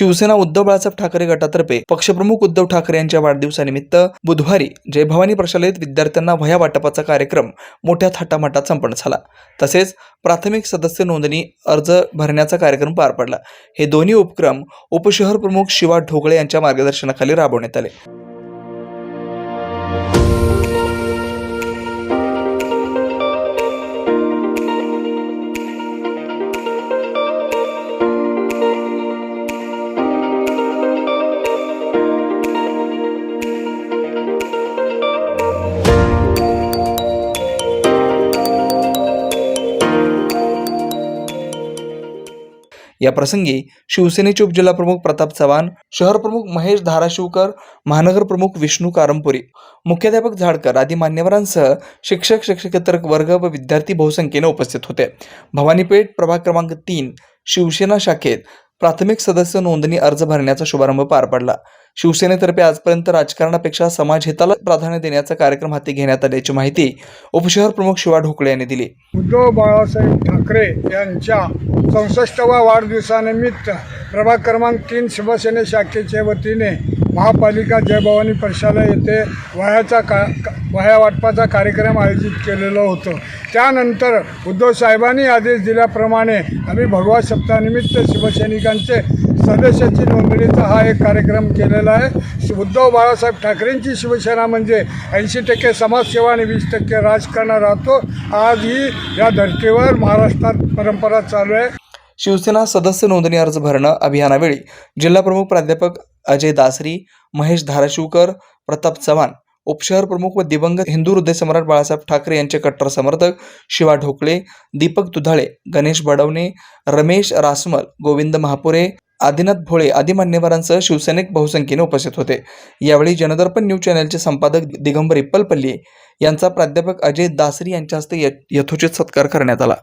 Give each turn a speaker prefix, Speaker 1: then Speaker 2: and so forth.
Speaker 1: शिवसेना उद्धव बाळासाहेब ठाकरे गटातर्फे पक्षप्रमुख उद्धव ठाकरे यांच्या वाढदिवसानिमित्त बुधवारी जय भवानी प्रशालेत विद्यार्थ्यांना वह्या वाटपाचा कार्यक्रम मोठ्या थाटामाटात संपन्न झाला. तसेच प्राथमिक सदस्य नोंदणी अर्ज भरण्याचा कार्यक्रम पार पडला. हे दोन्ही उपक्रम उपशहर प्रमुख शिवा ढोकळे यांच्या मार्गदर्शनाखाली राबवण्यात आले. या प्रसंगी शिवसेनेचे उपजिल्हाप्रमुख प्रताप चव्हाण शहर प्रमुख महेश धाराशिवकर महानगर प्रमुख विष्णू कारंपुरी मुख्याध्यापक झाडकर आदी मान्यवरांसह शिक्षक शिक्षकेतर वर्ग व विद्यार्थी बहुसंख्येने उपस्थित होते. भवानीपेठ प्रभाग क्रमांक तीन शिवसेना शाखेत प्राथमिक सदस्य नोंदणी अर्ज भरण्याचा शुभारंभ पार पडला. शिवसेनेतर्फे आजपर्यंत राजकारणापेक्षा समाज हिताला प्राधान्य देण्याचा कार्यक्रम हाती घेण्यात आल्याची माहिती उपशहर प्रमुख शिवा ढोकळे यांनी दिली.
Speaker 2: उद्धव बाळासाहेब ठाकरे यांच्या चौसष्टवा वाढदिवसानिमित्त प्रभाग क्रमांक तीन शिवसेने शाखेच्या वतीने महापालिका जयभवानी प्रशाला येथे वह्याचा का का- वह्या वाटपाचा कार्यक्रम आयोजित केलेलं होतं. त्यानंतर उद्धव साहेबांनी आदेश दिल्याप्रमाणे आम्ही भगवा सप्ताहानिमित्त शिवसैनिकांचे सदस्याची नोंदणीचा हा एक कार्यक्रम केलेला आहे. उद्धव बाळासाहेब ठाकरेंची शिवसेना म्हणजे ऐंशी टक्के समाजसेवा आणि वीस टक्के राजकारण राहतो. आज ही या धर्तीवर महाराष्ट्रात परंपरा चालू आहे.
Speaker 1: शिवसेना सदस्य नोंदणी अर्ज भरणं अभियानावेळी जिल्हाप्रमुख प्राध्यापक अजय दासरी महेश धाराशिवकर प्रताप चव्हाण. उपशहर प्रमुख व दिवंगत हिंदू हृदय सम्राट बाळासाहेब ठाकरे यांचे कट्टर समर्थक शिवा ढोकळे दीपक दुधाळे गणेश बडवणे रमेश रासमल गोविंद महापुरे आदिनाथ भोळे आदी मान्यवरांसह शिवसैनिक बहुसंख्येने उपस्थित होते. यावेळी जनदर्पण न्यूज चॅनलचे संपादक दिगंबर इप्पलपल्ली यांचा प्राध्यापक अजय दासरी यांच्या हस्ते यथोचित सत्कार करण्यात आला.